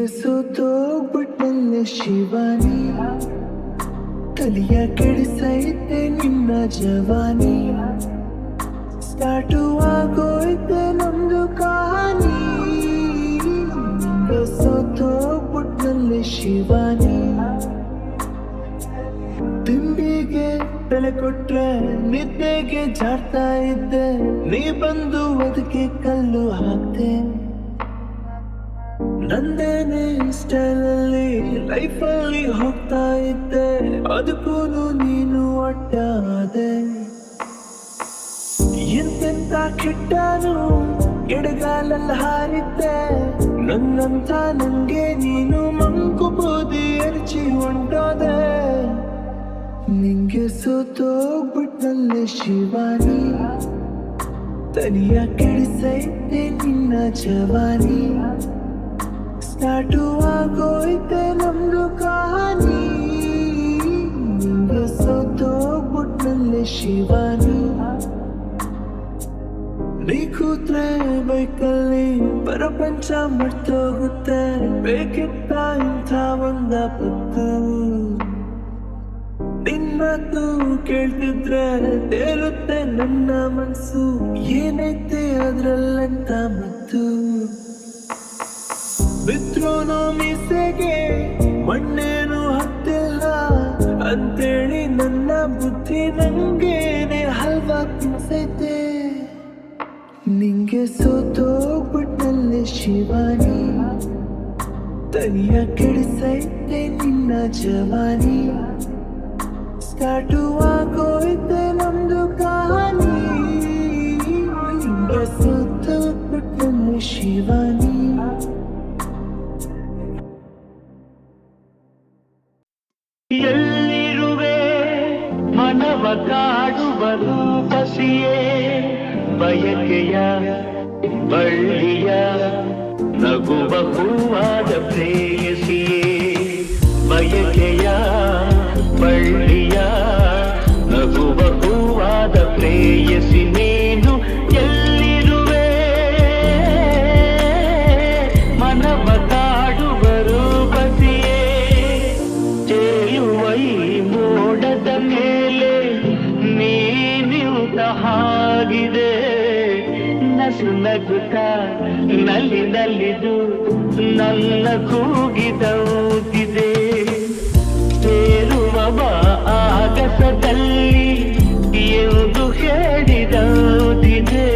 ನಿಂಗೆ ಸೋತೋಗ್ಬಿಟ್ಟಲ್ಲ ಶಿವಾನಿ. ತಲಿಯ ಕೆಡಿಸೈತೆ ನಿನ್ನ ಜವಾನಿ. ಸ್ಟಾರ್ಟು ಆಗೋಯ್ತೆ ನಮ್ದು ಕಹಾನಿ. ನಿಂಗೆ ಸೋತೋಗ್ಬಿಟ್ಟಲ್ಲ ಶಿವಾನಿ. ತಿಂಡಿಗೆ ಬೆಲೆ ಕೊಟ್ರೆ, ನಿದ್ದೆಗೆ ಜಾಡ್ತಾ ಇದ್ದೆ. ನೀ ಬಂದು ಅದಕ್ಕೆ ಕಲ್ಲು ಹಾಕ್ತೆ. ನಂದೇನೆ ಸ್ಟೈಲಲ್ಲಿ ಲೈಫಲ್ಲಿ ಹೋಗ್ತಾ ಇದ್ದೆ. ಅದಕ್ಕೂ ನೀನು ಅಡ್ಡಾದೆ ಎಂತೆಂತ ಕೆಟ್ಟನು ಎಡಗಾಲಲ್ಲಿ ಹಾರಿದ್ದೆ. ನನ್ನಂತ ನಂಗೆ ನೀನು ಮಂಕು ಬೂದಿ ಎರಚಿ ಹೊಂಟೋದೆ. ನಿಂಗೆ ಸೋತೋಗ್ಬಿಟ್ನಲ್ಲೇ ಶಿವಾನಿ. ತನಿಯ ಕೆಡಿಸೈತೆ ನಿನ್ನ ಜವಾನಿ. ಸ್ಟಾರ್ಟು ಆಗೋಯ್ತೆ ನಮ್ದು ಕಹಾನಿ ನಿಂಗೆ ಸೋತೋಗ್ಬಿಟ್ನಲ್ಲೇ ಶಿವಾನಿ ನೀ ಕೂತ್ರೆ ಬೈಕಲ್ಲಿ ಪ್ರಪಂಚ ಮರ್ತೋಗುತ್ತೆ ಬೇಕಿತ್ತ ಇಂಥ ಒಂದ ಪತ್ತು ನಿನ್ನದು ಕೇಳ್ತಿದ್ರೆ ತೇರುತ್ತೆ ನನ್ನ ಮನ್ಸು ಏನೈತೆ ಅದ್ರಲ್ಲಂತ ಮತ್ತು ಬಿದ್ರೂನು ಮೀಸೆಗೆ ಮಣ್ಣೇನು ಹತ್ತಿಲ್ಲ. ಅಂತೇಳಿ ನನ್ನ ಬುದ್ಧಿ ನಂಗೇನೆ ಹಲ್ವ ತಿನ್ಸೈತೆ ನಿಂಗೆ ಸೋತೋಗ್ಬಿಟ್ಟಲ್ಲಿ ಶಿವಾನಿ. ತನಿಯ ಕೆಡಿಸೈತೆ ನಿನ್ನ ಜವಾನಿ. ಸ್ಟಾರ್ಟು ಆಗೋಯ್ತೆ ನಮ್ದು Lady ತನಕ ನಲ್ಲಿ ನಲ್ಲಿದು ನನ್ನ ಕೂಗಿದೌತಿದೆ ಸೇರುವ ಆಗಸದಲ್ಲಿ ಎಂದು ಹೇಳಿದೌತಿದೆ